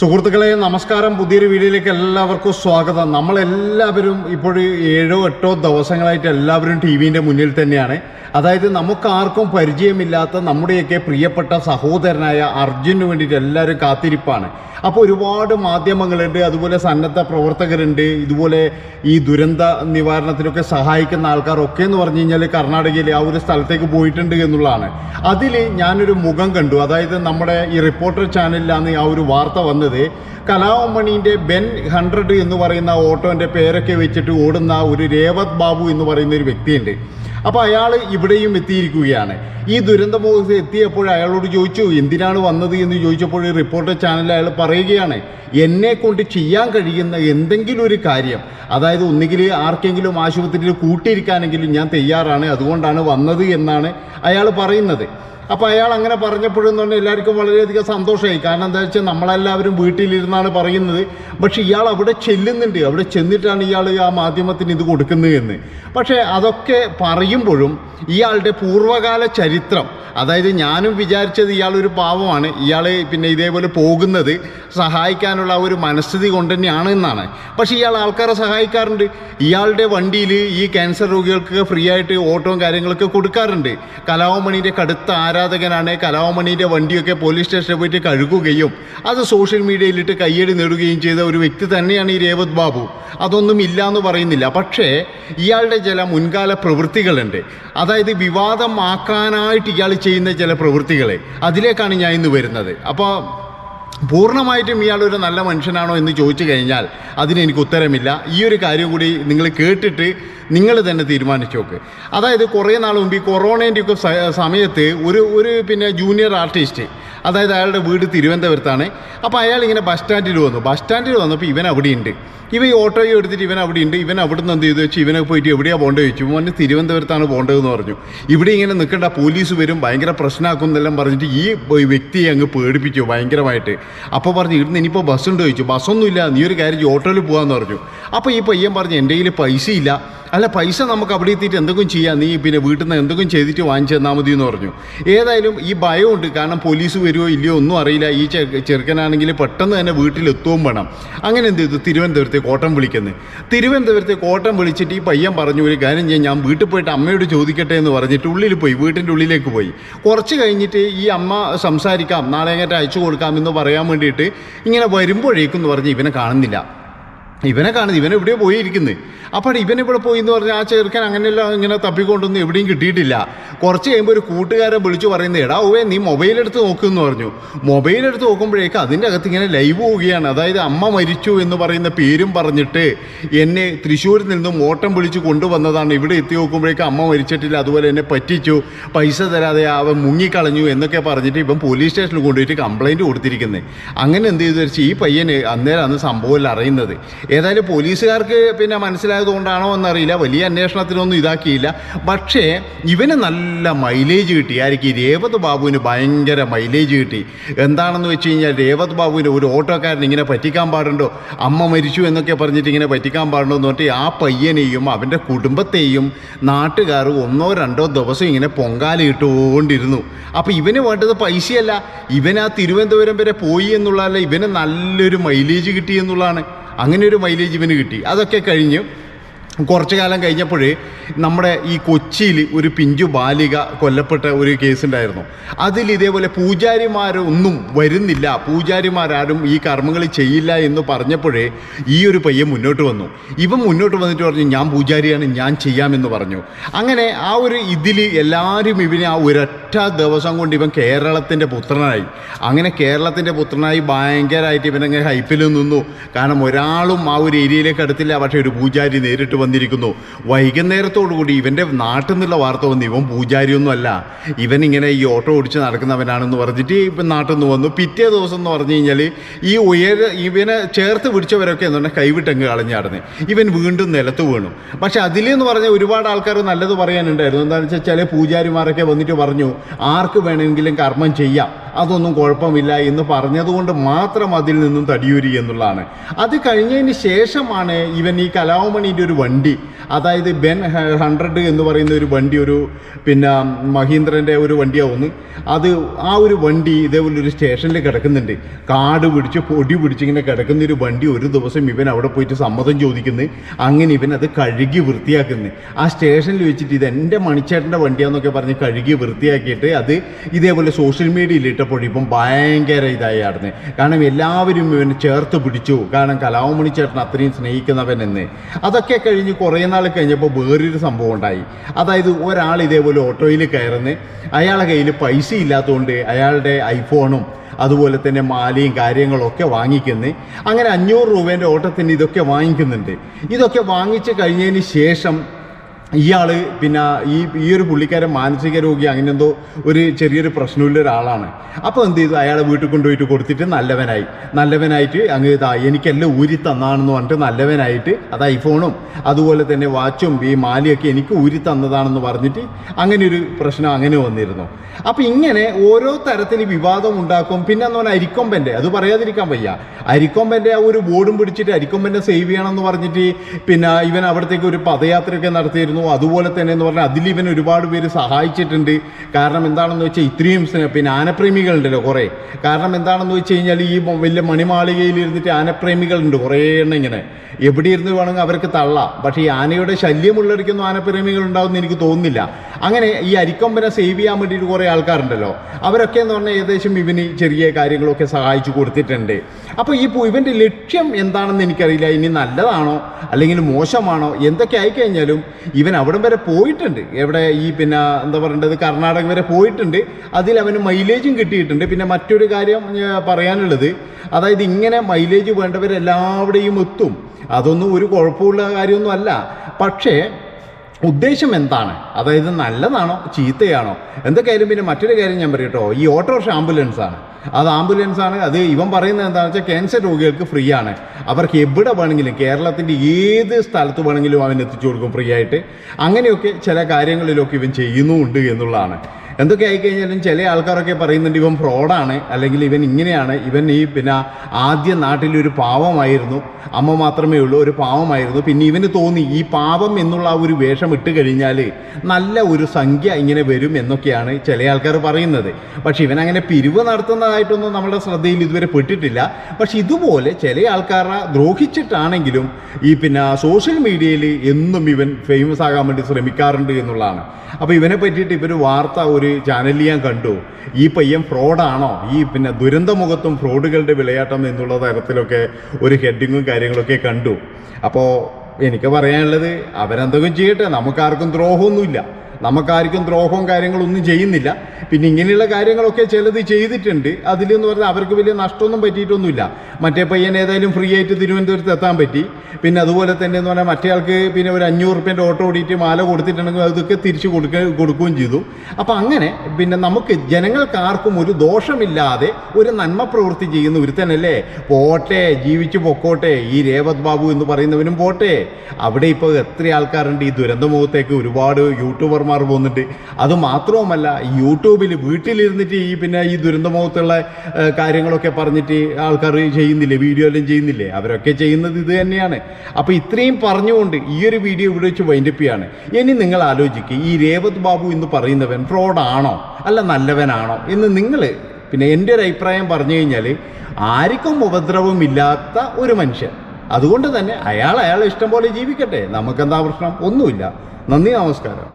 സുഹൃത്തുക്കളെ നമസ്കാരം. പുതിയൊരു വീഡിയോയിലേക്ക് എല്ലാവർക്കും സ്വാഗതം. നമ്മളെല്ലാവരും ഇപ്പോൾ ഏഴോ എട്ടോ ദിവസങ്ങളായിട്ട് എല്ലാവരും ടി വിന്റെ മുന്നിൽ തന്നെയാണ്. അതായത് നമുക്കാർക്കും പരിചയമില്ലാത്ത നമ്മുടെയൊക്കെ പ്രിയപ്പെട്ട സഹോദരനായ അർജുനു വേണ്ടിയിട്ട് എല്ലാവരും കാത്തിരിപ്പാണ്. അപ്പോൾ ഒരുപാട് മാധ്യമങ്ങളുണ്ട് അതുപോലെ സന്നദ്ധ പ്രവർത്തകരുണ്ട് ഇതുപോലെ ഈ ദുരന്ത നിവാരണത്തിനൊക്കെ സഹായിക്കുന്ന ആൾക്കാരൊക്കെ എന്ന് പറഞ്ഞു കഴിഞ്ഞാൽ കർണാടകയിലെ ആ ഒരു സ്ഥലത്തേക്ക് പോയിട്ടുണ്ട് എന്നുള്ളതാണ്. അതിൽ ഞാനൊരു മുഖം കണ്ടു. അതായത് നമ്മുടെ ഈ റിപ്പോർട്ടർ ചാനലിലാണ് ആ ഒരു വാർത്ത വന്നത്. കലാമണീന്റെ ബെൻ ഹൺഡ്രഡ് എന്ന് പറയുന്ന ഓട്ടോന്റെ പേരൊക്കെ വെച്ചിട്ട് ഓടുന്ന ഒരു രേവത് ബാബു എന്ന് പറയുന്ന ഒരു വ്യക്തിയുണ്ട്. അപ്പോൾ അയാൾ ഇവിടെയും എത്തിയിരിക്കുകയാണ്. ഈ ദുരന്തമുഖത്ത് എത്തിയപ്പോൾ അയാളോട് ചോദിച്ചു എന്തിനാണ് വന്നത്? എന്ന് ചോദിച്ചപ്പോൾ റിപ്പോർട്ടർ ചാനൽ അയാൾ പറയുകയാണ് എന്നെ കൊണ്ട് ചെയ്യാൻ കഴിയുന്ന എന്തെങ്കിലും ഒരു കാര്യം അതായത് ഒന്നുകിൽ ആർക്കെങ്കിലും ആശുപത്രിയിൽ കൂട്ടിയിരിക്കാനെങ്കിലും ഞാൻ തയ്യാറാണ് അതുകൊണ്ടാണ് വന്നത് എന്നാണ് അയാൾ പറയുന്നത്. അപ്പോൾ അയാൾ അങ്ങനെ പറഞ്ഞപ്പോഴെന്ന് പറഞ്ഞാൽ എല്ലാവർക്കും വളരെയധികം സന്തോഷമായി. കാരണം എന്താ വെച്ചാൽ നമ്മളെല്ലാവരും വീട്ടിലിരുന്നാണ് പറയുന്നത്. പക്ഷെ ഇയാൾ അവിടെ ചെല്ലുന്നുണ്ട്. അവിടെ ചെന്നിട്ടാണ് ഇയാൾ ആ മാധ്യമത്തിന് ഇത് കൊടുക്കുന്നത് എന്ന്. പക്ഷേ അതൊക്കെ പറയുമ്പോഴും ഇയാളുടെ പൂർവകാല ചരിത്രം അതായത് ഞാനും വിചാരിച്ചത് ഇയാളൊരു പാവമാണ് ഇയാൾ പിന്നെ ഇതേപോലെ പോകുന്നത് സഹായിക്കാനുള്ള ഒരു മനസ്ഥിതി കൊണ്ട് തന്നെയാണ് എന്നാണ്. പക്ഷേ ഇയാൾ ആൾക്കാരെ സഹായിക്കാറുണ്ട്. ഇയാളുടെ വണ്ടിയിൽ ഈ ക്യാൻസർ രോഗികൾക്ക് ഫ്രീ ആയിട്ട് ഓട്ടവും കാര്യങ്ങളൊക്കെ കൊടുക്കാറുണ്ട്. കലാവമണിന്റെ കടുത്ത ആരാധകനാണ് കലാമണിയുടെ വണ്ടിയൊക്കെ പോലീസ് സ്റ്റേഷനിൽ പോയിട്ട് കഴുകുകയും അത് സോഷ്യൽ മീഡിയയിലിട്ട് കയ്യടി നേടുകയും ചെയ്ത ഒരു വ്യക്തി തന്നെയാണ് ഈ രേവത് ബാബു. അതൊന്നും ഇല്ല എന്ന് പറയുന്നില്ല. പക്ഷേ ഇയാളുടെ ചില മുൻകാല പ്രവൃത്തികളുണ്ട്. അതായത് വിവാദമാക്കാനായിട്ട് ഇയാൾ ചെയ്യുന്ന ചില പ്രവൃത്തികളെ. അതിലേക്കാണ് ഞാൻ ഇന്ന് വരുന്നത്. അപ്പോൾ പൂർണമായിട്ടും ഒരു നല്ല മനുഷ്യനാണോ എന്ന് ചോദിച്ചു കഴിഞ്ഞാൽ അതിന് എനിക്ക് ഉത്തരമില്ല. ഈ ഒരു കാര്യം കൂടി നിങ്ങൾ കേട്ടിട്ട് നിങ്ങൾ തന്നെ തീരുമാനിച്ചു നോക്ക്. അതായത് കുറേ നാൾ മുമ്പ് ഈ കൊറോണേന്റെ ഒക്കെ സമയത്ത് ഒരു ഒരു പിന്നെ ജൂനിയർ ആർട്ടിസ്റ്റ് അതായത് അയാളുടെ വീട് തിരുവനന്തപുരത്താണ്. അപ്പോൾ അയാൾ ഇങ്ങനെ ബസ് സ്റ്റാൻഡിൽ വന്നു. ബസ് സ്റ്റാൻഡിൽ വന്നപ്പോൾ ഇവൻ അവിടെയുണ്ട്. ഇവ ഈ ഓട്ടോയോ എടുത്തിട്ട് ഇവൻ അവിടെ ഉണ്ട് ഇവൻ അവിടെ നിന്ന് എന്ത് ചെയ്തു വെച്ച് ഇവനെ പോയിട്ട് എവിടെയാണ് പോകേണ്ടത് ചോദിച്ചു. മോനെ തിരുവനന്തപുരത്താണ് പോകേണ്ടതെന്ന് പറഞ്ഞു. ഇവിടെ ഇങ്ങനെ നിൽക്കേണ്ട പോലീസ് വരും ഭയങ്കര പ്രശ്നമാക്കുന്നെല്ലാം പറഞ്ഞിട്ട് ഈ വ്യക്തിയെ അങ്ങ് പേടിപ്പിച്ചു ഭയങ്കരമായിട്ട്. അപ്പോൾ പറഞ്ഞു ഇവിടുന്ന് ഇനിയിപ്പോൾ ബസ്സുണ്ട് ചോദിച്ചു. ബസ്സൊന്നുമില്ല നീ ഒരു കാര്യം ഓട്ടോയിൽ പോകാമെന്ന് പറഞ്ഞു. അപ്പോൾ ഈ പയ്യൻ പറഞ്ഞു എന്റെ കയ്യിൽ പൈസ ഇല്ല അല്ല പൈസ നമുക്ക് അവിടെ എത്തിയിട്ട് എന്തെങ്കിലും ചെയ്യാം. നീ പിന്നെ വീട്ടിൽ നിന്ന് എന്തെങ്കിലും ചെയ്തിട്ട് വാങ്ങിച്ചു തന്നാൽ മതി എന്ന് പറഞ്ഞു. ഏതായാലും ഈ ഭയമുണ്ട്. കാരണം പോലീസ് വരുമോ ഇല്ലയോ ഒന്നും അറിയില്ല. ഈ ചെറുക്കനാണെങ്കിൽ പെട്ടെന്ന് തന്നെ വീട്ടിലെത്തുകയും വേണം. അങ്ങനെ എന്ത് ചെയ്തു? തിരുവനന്തപുരത്തെ കോട്ടം വിളിക്കുന്നത് തിരുവനന്തപുരത്തെ കോട്ടം വിളിച്ചിട്ട് ഈ പയ്യൻ പറഞ്ഞു ഒരു കാര്യം ചെയ്യാൻ ഞാൻ വീട്ടിൽ പോയിട്ട് അമ്മയോട് ചോദിക്കട്ടെ എന്ന് പറഞ്ഞിട്ട് ഉള്ളിൽ പോയി. വീട്ടിന്റെ ഉള്ളിലേക്ക് പോയി. കുറച്ച് കഴിഞ്ഞിട്ട് ഈ അമ്മ സംസാരിക്കാം. നാളെ എങ്ങനെ അയച്ചു കൊടുക്കാം എന്ന് പറയാൻ വേണ്ടിയിട്ട് ഇങ്ങനെ വരുമ്പോഴേക്കും എന്ന് പറഞ്ഞ് ഇവനെ കാണുന്നില്ല. ഇവനെ കാണുന്നത് ഇവൻ എവിടെയോ പോയിരിക്കുന്നത് അപ്പോൾ ഇവൻ ഇവിടെ പോയി എന്ന് പറഞ്ഞാൽ ആ ചെറുക്കൻ അങ്ങനെയുള്ള ഇങ്ങനെ തപ്പിക്കൊണ്ടൊന്നും എവിടെയും കിട്ടിയിട്ടില്ല. കുറച്ച് കഴിയുമ്പോൾ ഒരു കൂട്ടുകാരൻ വിളിച്ചു പറയുന്നത് എടാ ഓവേ നീ മൊബൈൽ എടുത്ത് നോക്കുമെന്ന് പറഞ്ഞു. മൊബൈൽ എടുത്ത് നോക്കുമ്പോഴേക്ക് അതിന്റെ അകത്ത് ഇങ്ങനെ ലൈവ് പോവുകയാണ്. അതായത് അമ്മ മരിച്ചു എന്ന് പറയുന്ന പേരും പറഞ്ഞിട്ട് എന്നെ തൃശ്ശൂരിൽ നിന്നും ഓട്ടം വിളിച്ച് കൊണ്ടുവന്നതാണ്. ഇവിടെ എത്തി നോക്കുമ്പോഴേക്ക് അമ്മ മരിച്ചിട്ടില്ല അതുപോലെ എന്നെ പറ്റിച്ചു പൈസ തരാതെ അവൻ മുങ്ങിക്കളഞ്ഞു എന്നൊക്കെ പറഞ്ഞിട്ട് ഇപ്പം പോലീസ് സ്റ്റേഷനിൽ കൊണ്ടുപോയിട്ട് കംപ്ലൈന്റ് കൊടുത്തിരിക്കുന്നത് അങ്ങനെ എന്ത് ചെയ്തു വെച്ചാൽ ഈ പയ്യന് അന്ന് സംഭവമില്ല അറിയുന്നത്. ഏതായാലും പോലീസുകാർക്ക് പിന്നെ മനസ്സിലായതുകൊണ്ടാണോ എന്നറിയില്ല. വലിയ അന്വേഷണത്തിനൊന്നും ഇതാക്കിയില്ല. പക്ഷേ ഇവന് നല്ല മൈലേജ് കിട്ടി. ആയിരിക്കും രേവത് ബാബുവിന് ഭയങ്കര മൈലേജ് കിട്ടി. എന്താണെന്ന് വെച്ച് കഴിഞ്ഞാൽ രേവത് ബാബുവിന് ഒരു ഓട്ടോക്കാരൻ ഇങ്ങനെ പറ്റിക്കാൻ പാടുണ്ടോ? അമ്മ മരിച്ചു എന്നൊക്കെ പറഞ്ഞിട്ട് ഇങ്ങനെ പറ്റിക്കാൻ പാടുണ്ടോ എന്ന് പറഞ്ഞിട്ട് ആ പയ്യനെയും അവന്റെ കുടുംബത്തെയും നാട്ടുകാർ ഒന്നോ രണ്ടോ ദിവസം ഇങ്ങനെ പൊങ്കാല ഇട്ടുകൊണ്ടിരുന്നു. അപ്പോൾ ഇവന് വേണ്ടത് പൈസയല്ല. ഇവൻ ആ തിരുവനന്തപുരം വരെ പോയി എന്നുള്ളതല്ല ഇവന് നല്ലൊരു മൈലേജ് കിട്ടി എന്നുള്ളതാണ്. അങ്ങനെ ഒരു മൈലേജ് ഇവന് കിട്ടി. അതൊക്കെ കഴിഞ്ഞ് കുറച്ചു കാലം കഴിഞ്ഞപ്പോഴേ നമ്മുടെ ഈ കൊച്ചിയിൽ ഒരു പിഞ്ചു ബാലിക കൊല്ലപ്പെട്ട ഒരു കേസ് ഉണ്ടായിരുന്നു അതിൽ ഇതേപോലെ പൂജാരിമാരൊന്നും വരുന്നില്ല. പൂജാരിമാരാരും ഈ കർമ്മങ്ങൾ ചെയ്യില്ല എന്ന് പറഞ്ഞപ്പോഴേ ഈ ഒരു പയ്യൻ മുന്നോട്ട് വന്നു. ഇവൻ മുന്നോട്ട് വന്നിട്ട് പറഞ്ഞു ഞാൻ പൂജാരിയാണ് ഞാൻ ചെയ്യാമെന്ന് പറഞ്ഞു. അങ്ങനെ ആ ഒരു ഇതിൽ എല്ലാവരും ഇവനെ ആ ഒരൊറ്റ ദിവസം കൊണ്ട് ഇവൻ കേരളത്തിന്റെ പുത്രനായി. അങ്ങനെ കേരളത്തിന്റെ പുത്രനായി ഭയങ്കരമായിട്ട് ഇവനങ്ങനെ ഹൈപ്പിൽ നിന്നു. കാരണം ഒരാളും ആ ഒരു ഏരിയയിലേക്ക് അടുത്തില്ല. പക്ഷേ ഒരു പൂജാരി നേരിട്ട് വന്നിരിക്കുന്നു. വൈകുന്നേരത്തോടു കൂടി ഇവന്റെ നാട്ടിൽ നിന്നുള്ള വാർത്ത വന്നു ഇവൻ പൂജാരിയൊന്നും അല്ല ഇവൻ ഇങ്ങനെ ഈ ഓട്ടോ ഓടിച്ച് നടക്കുന്നവനാണെന്ന് പറഞ്ഞിട്ട് ഇപ്പം നാട്ടിൽ നിന്ന് വന്നു. പിറ്റേ ദിവസം എന്ന് പറഞ്ഞു കഴിഞ്ഞാൽ ഈ ഉയര ഇവനെ ചേർത്ത് പിടിച്ചവരൊക്കെ എന്ന് പറഞ്ഞാൽ കൈവിട്ടങ്ങ് കളഞ്ഞാടുന്നത് ഇവൻ വീണ്ടും നിലത്ത് വീണു. പക്ഷെ അതിലെന്ന് പറഞ്ഞാൽ ഒരുപാട് ആൾക്കാർ നല്ലത് പറയാനുണ്ടായിരുന്നു. എന്താണെന്ന് വെച്ചാൽ ചില പൂജാരിമാരൊക്കെ വന്നിട്ട് പറഞ്ഞു ആർക്ക് വേണമെങ്കിലും കർമ്മം ചെയ്യാം. അതൊന്നും കുഴപ്പമില്ല എന്ന് പറഞ്ഞതുകൊണ്ട് മാത്രം അതിൽ നിന്നും തടിയൂരി എന്നുള്ളതാണ്. അത് കഴിഞ്ഞതിന് ശേഷമാണ് ഇവൻ ഈ കലാമണിന്റെ ഒരു വണ്ടി അതായത് ബെൻ ഹൺഡ്രഡ് എന്ന് പറയുന്ന ഒരു വണ്ടി ഒരു പിന്നെ മഹീന്ദ്രന്റെ ഒരു വണ്ടിയാവുന്നു. അത് ആ ഒരു വണ്ടി ഇതേപോലെ ഒരു സ്റ്റേഷനിൽ കിടക്കുന്നുണ്ട്. കാട് പിടിച്ച് പൊടി പിടിച്ചിങ്ങനെ കിടക്കുന്ന ഒരു വണ്ടി ഒരു ദിവസം ഇവൻ അവിടെ പോയിട്ട് സമ്മതം ചോദിക്കുന്നു. അങ്ങനെ ഇവൻ അത് കഴുകി വൃത്തിയാക്കുന്നു. ആ സ്റ്റേഷനിൽ വെച്ചിട്ട് ഇത് എന്റെ മണിച്ചേട്ടന്റെ വണ്ടിയാന്നൊക്കെ പറഞ്ഞ് കഴുകി വൃത്തിയാക്കിയിട്ട് അത് ഇതേപോലെ സോഷ്യൽ മീഡിയയിൽ ഇട്ടപ്പോൾ ഇപ്പം ഭയങ്കര ഇതായി ആടുന്നത് കാരണം എല്ലാവരും ഇവനെ ചേർത്ത് പിടിച്ചു. കാരണം കലാമണി ചേട്ടൻ അത്രയും സ്നേഹിക്കുന്നവൻ എന്ന്. അതൊക്കെ കഴിഞ്ഞ് കുറേ നാൾ കഴിഞ്ഞപ്പോൾ വേറൊരു സംഭവം ഉണ്ടായി. അതായത് ഒരാൾ ഇതേപോലെ ഓട്ടോയിൽ കയറുന്നു. അയാളെ കയ്യിൽ പൈസ ഇല്ലാത്തതുകൊണ്ട് അയാളുടെ ഐഫോണും അതുപോലെ തന്നെ മാലയും കാര്യങ്ങളൊക്കെ വാങ്ങിക്കുന്നു. അങ്ങനെ അഞ്ഞൂറ് രൂപേന്റെ ഓട്ടത്തിന് ഇതൊക്കെ വാങ്ങിക്കുന്നുണ്ട്. ഇതൊക്കെ വാങ്ങിച്ച് കഴിഞ്ഞതിന് ശേഷം ഇയാൾ പിന്നെ ഈ ഈ ഒരു പുള്ളിക്കാരൻ മാനസിക രോഗി അങ്ങനെ എന്തോ ഒരു ചെറിയൊരു പ്രശ്നമുള്ള ഒരാളാണ്. അപ്പോൾ എന്ത് ചെയ്തു? അയാളെ വീട്ടിൽ കൊണ്ടുപോയിട്ട് കൊടുത്തിട്ട് നല്ലവനായി. നല്ലവനായിട്ട് അങ്ങ് ഇതാ എനിക്കെല്ലാം ഊരി തന്നാണെന്ന് പറഞ്ഞിട്ട് നല്ലവനായിട്ട് അത് ഐഫോണും അതുപോലെ തന്നെ വാച്ചും ഈ മാലയൊക്കെ എനിക്ക് ഊരി തന്നതാണെന്ന് പറഞ്ഞിട്ട് അങ്ങനെ ഒരു പ്രശ്നം അങ്ങനെ വന്നിരുന്നു. അപ്പം ഇങ്ങനെ ഓരോ തരത്തിൽ വിവാദം ഉണ്ടാക്കും. പിന്നെ എന്ന് പറഞ്ഞാൽ അരിക്കൊമ്പന്റെ അത് പറയാതിരിക്കാൻ വയ്യ. അരിക്കൊമ്പന്റെ ആ ഒരു ബോർഡും പിടിച്ചിട്ട് അരിക്കൊമ്പന്റെ സേവ് ചെയ്യണം എന്ന് പറഞ്ഞിട്ട് പിന്നെ ഇവൻ അവിടത്തേക്ക് ഒരു പദയാത്രയൊക്കെ നടത്തിയിരുന്നു. അതുപോലെ തന്നെ എന്ന് പറഞ്ഞാൽ അതിൽ ഇവൻ ഒരുപാട് പേര് സഹായിച്ചിട്ടുണ്ട്. കാരണം എന്താണെന്ന് വെച്ചാൽ ഇത്രയും പിന്നെ ആനപ്രേമികളുണ്ടല്ലോ കുറേ. കാരണം എന്താണെന്ന് വെച്ച് കഴിഞ്ഞാൽ ഈ വലിയ മണിമാളികയിൽ ഇരുന്നിട്ട് ആനപ്രേമികളുണ്ട് കുറേ എണ്ണം ഇങ്ങനെ. എവിടെ ഇരുന്ന് വേണമെങ്കിൽ അവർക്ക് തള്ളാം. പക്ഷേ ഈ ആനയുടെ ശല്യമുള്ളവർക്കൊന്നും ആനപ്രേമികൾ ഉണ്ടാവുമെന്ന് എനിക്ക് തോന്നുന്നില്ല. അങ്ങനെ ഈ അരിക്കൊമ്പനെ സേവ് ചെയ്യാൻ വേണ്ടിയിട്ട് കുറേ ആൾക്കാരുണ്ടല്ലോ. അവരൊക്കെ എന്ന് പറഞ്ഞാൽ ഏകദേശം ഇവന് ചെറിയ കാര്യങ്ങളൊക്കെ സഹായിച്ചു കൊടുത്തിട്ടുണ്ട്. അപ്പോൾ ഈ ഇവന്റെ ലക്ഷ്യം എന്താണെന്ന് എനിക്കറിയില്ല. ഇനി നല്ലതാണോ? അല്ലെങ്കിൽ മോശമാണോ? എന്തൊക്കെ ആയിക്കഴിഞ്ഞാലും ഇവൻ അവിടം വരെ പോയിട്ടുണ്ട്. എവിടെ ഈ പിന്നെ എന്താ പറയേണ്ടത്? കർണാടക വരെ പോയിട്ടുണ്ട്. അതിൽ അവന് മൈലേജും കിട്ടിയിട്ടുണ്ട്. പിന്നെ മറ്റൊരു കാര്യം പറയാനുള്ളത്. അതായത് ഇങ്ങനെ മൈലേജ് വേണ്ടവരെല്ലാവിടെയും എത്തും. അതൊന്നും ഒരു കുഴപ്പമുള്ള കാര്യമൊന്നും അല്ല പക്ഷേ ഉദ്ദേശം എന്താണ്? അതായത് നല്ലതാണോ ചീത്തയാണോ? എന്തൊക്കെയായാലും പിന്നെ മറ്റൊരു കാര്യം ഞാൻ പറയട്ടോ. ഈ ഓട്ടോറിക്ഷ ആംബുലൻസ് ആണ്. അത് ആംബുലൻസ് ആണ്. അത് ഇവൻ പറയുന്നത് എന്താണെന്ന് വെച്ചാൽ ക്യാൻസർ രോഗികൾക്ക് ഫ്രീ ആണ്. അവർക്ക് എവിടെ വേണമെങ്കിലും കേരളത്തിന്റെ ഏത് സ്ഥലത്ത് വേണമെങ്കിലും അവൻ എത്തിച്ചു കൊടുക്കും ഫ്രീ ആയിട്ട്. അങ്ങനെയൊക്കെ ചില കാര്യങ്ങളിലൊക്കെ ഇവൻ ചെയ്യുന്നുമുണ്ട് എന്നുള്ളതാണ്. എന്തൊക്കെ ആയിക്കഴിഞ്ഞാലും ചില ആൾക്കാരൊക്കെ പറയുന്നുണ്ട് ഇവൻ ഫ്രോഡാണ് അല്ലെങ്കിൽ ഇവൻ ഇങ്ങനെയാണ്. ഇവൻ ഈ പിന്നെ ആദ്യ നാട്ടിൽ ഒരു പാവമായിരുന്നു. അമ്മ മാത്രമേ ഉള്ളൂ ഒരു പാവമായിരുന്നു. പിന്നെ ഇവന് തോന്നി ഈ പാവം എന്നുള്ള ആ ഒരു വേഷം ഇട്ട് കഴിഞ്ഞാൽ നല്ല ഒരു സംഖ്യ ഇങ്ങനെ വരും എന്നൊക്കെയാണ് ചില ആൾക്കാർ പറയുന്നത്. പക്ഷെ ഇവൻ അങ്ങനെ പിരിവ് നടത്തുന്നതായിട്ടൊന്നും നമ്മുടെ ശ്രദ്ധയിൽ ഇതുവരെ പെട്ടിട്ടില്ല. പക്ഷെ ഇതുപോലെ ചില ആൾക്കാരെ ദ്രോഹിച്ചിട്ടാണെങ്കിലും ഈ പിന്നെ സോഷ്യൽ മീഡിയയിൽ എന്നും ഇവൻ ഫേമസ് ആകാൻ വേണ്ടി ശ്രമിക്കാറുണ്ട് എന്നുള്ളതാണ്. അപ്പോൾ ഇവനെ പറ്റിയിട്ട് ഇവർ വാർത്ത ഒരു ചാനലിൽ ഞാൻ കണ്ടു. ഈ പയ്യൻ ഫ്രോഡാണോ ഈ പിന്നെ ദുരന്തമുഖത്തും ഫ്രോഡുകളുടെ വിളയാട്ടം എന്നുള്ള തരത്തിലൊക്കെ ഒരു ഹെഡിങ്ങും കാര്യങ്ങളൊക്കെ കണ്ടു. അപ്പോൾ എനിക്ക് പറയാനുള്ളത് അവരെന്തെങ്കിലും ചെയ്യട്ടെ. നമുക്കാർക്കും ദ്രോഹമൊന്നുമില്ല. നമുക്കാർക്കും ദ്രോഹവും കാര്യങ്ങളൊന്നും ചെയ്യുന്നില്ല. പിന്നെ ഇങ്ങനെയുള്ള കാര്യങ്ങളൊക്കെ ചിലത് ചെയ്തിട്ടുണ്ട്. അതിലെന്ന് പറഞ്ഞാൽ അവർക്ക് വലിയ നഷ്ടമൊന്നും പറ്റിയിട്ടൊന്നുമില്ല. മറ്റേ പയ്യൻ ഏതായാലും ഫ്രീ ആയിട്ട് തിരുവനന്തപുരത്ത് എത്താൻ പറ്റി. പിന്നെ അതുപോലെ തന്നെ എന്ന് പറഞ്ഞാൽ മറ്റേ ആൾക്ക് പിന്നെ ഒരു അഞ്ഞൂറ് റുപ്യന്റെ ഓട്ടോ ഓടിയിട്ട് മാല കൊടുത്തിട്ടുണ്ടെങ്കിൽ അതൊക്കെ തിരിച്ച് കൊടുക്ക കൊടുക്കുകയും ചെയ്തു. അപ്പം അങ്ങനെ പിന്നെ നമുക്ക് ജനങ്ങൾക്ക് ആർക്കും ഒരു ദോഷമില്ലാതെ ഒരു നന്മ പ്രവൃത്തി ചെയ്യുന്ന ഒരുത്തനല്ലേ പോട്ടെ ജീവിച്ചു പൊക്കോട്ടെ ഈ രേവത് ബാബു എന്ന് പറയുന്നവനും പോട്ടെ. അവിടെ ഇപ്പോൾ എത്ര ആൾക്കാരുണ്ട് ഈ ദുരന്തമുഖത്തേക്ക് ഒരുപാട് യൂട്യൂബർമാർ പോകുന്നുണ്ട് അത് മാത്രവുമല്ല യൂട്യൂബിൽ വീട്ടിലിരുന്നിട്ട് ഈ പിന്നെ ഈ ദുരന്തമുഖത്തുള്ള കാര്യങ്ങളൊക്കെ പറഞ്ഞിട്ട് ആൾക്കാർ ചെയ്യുന്നില്ലേ? വീഡിയോ എല്ലാം ചെയ്യുന്നില്ലേ? അവരൊക്കെ ചെയ്യുന്നത് ഇത് തന്നെയാണ്. അപ്പോൾ ഇത്രയും പറഞ്ഞുകൊണ്ട് ഈ ഒരു വീഡിയോ ഇവിടെ വെച്ച് വൈൻഡപ്പ് ചെയ്യാണ്. ഇനി നിങ്ങൾ ആലോചിക്കുക ഈ രേവത് ബാബു എന്ന് പറയുന്നവൻ ഫ്രോഡാണോ അല്ല നല്ലവനാണോ? എന്ന് നിങ്ങൾ പിന്നെ എന്റെ ഒരു അഭിപ്രായം പറഞ്ഞു കഴിഞ്ഞാൽ ആർക്കും ഉപദ്രവമില്ലാത്ത ഒരു മനുഷ്യൻ. അതുകൊണ്ട് തന്നെ അയാൾ അയാൾ ഇഷ്ടം പോലെ ജീവിക്കട്ടെ. നമുക്കെന്താ പ്രശ്നം? ഒന്നുമില്ല. നന്ദി നമസ്കാരം.